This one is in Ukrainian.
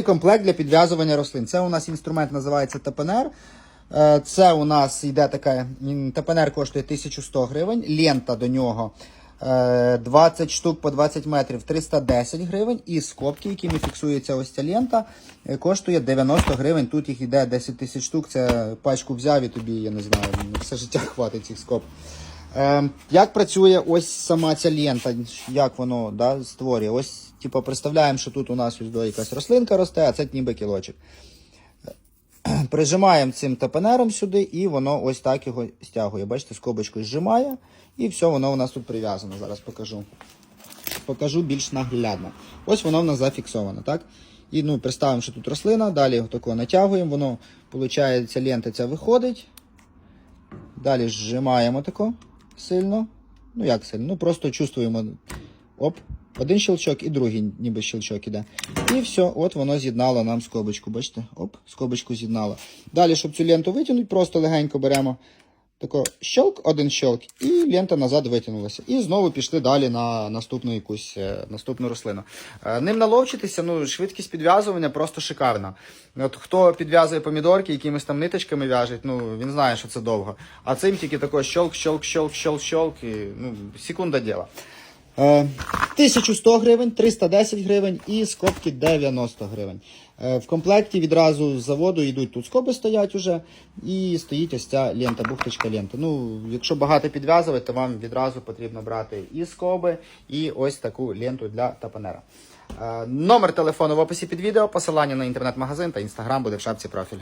Комплект для підв'язування рослин. Це у нас інструмент називається ТПНР. Е, Це у нас йде така. ТПНР коштує 1100 гривень. Лента до нього е, 20 штук по 20 метрів 310 гривень. І скобки, якими фіксується ось ця лента, е, коштує 90 гривень. Тут їх йде 10 тисяч штук. Це пачку взяв і тобі, я не знаю, все життя хватить цих скоб. Е, як працює ось сама ця лента, як воно да, створює? Ось, типу, представляємо, що тут у нас ось якась рослинка росте, а це ніби кілочок. Прижимаємо цим тапенером сюди, і воно ось так його стягує. Бачите, скобочкою зжимає, і все, воно у нас тут прив'язано. Зараз покажу. Покажу більш наглядно. Ось воно в нас зафіксовано, так? І ну, представимо, що тут рослина, далі його тако натягуємо, воно, виходить, лента ця виходить. Далі зжимаємо тако сильно. Ну як сильно? Ну просто чувствуємо. Оп, один щелчок і другий ніби щелчок іде. І все, от воно з'єднало нам скобочку. Бачите? Оп, скобочку з'єднало. Далі, щоб цю ленту витягнути, просто легенько беремо тако щелк, один щелк, і лента назад витягнулася. І знову пішли далі на наступну якусь е, наступну рослину. Е, Ним наловчитися, ну, швидкість підв'язування просто шикарна. От хто підв'язує помідорки, якимись там ниточками в'яжуть, ну він знає, що це довго. А цим тільки такий щелк, щелк, щелк, щелк, щелк, і ну, секунда діла. Е, 1100 гривень, 310 гривень і скобки 90 гривень. Е, В комплекті відразу з заводу йдуть тут скоби стоять уже, і стоїть ось ця лента, бухточка лента. Ну, якщо багато підв'язувати, то вам відразу потрібно брати і скоби, і ось таку ленту для тапанера. Е, Номер телефону в описі під відео, посилання на інтернет-магазин та інстаграм буде в шапці профілю.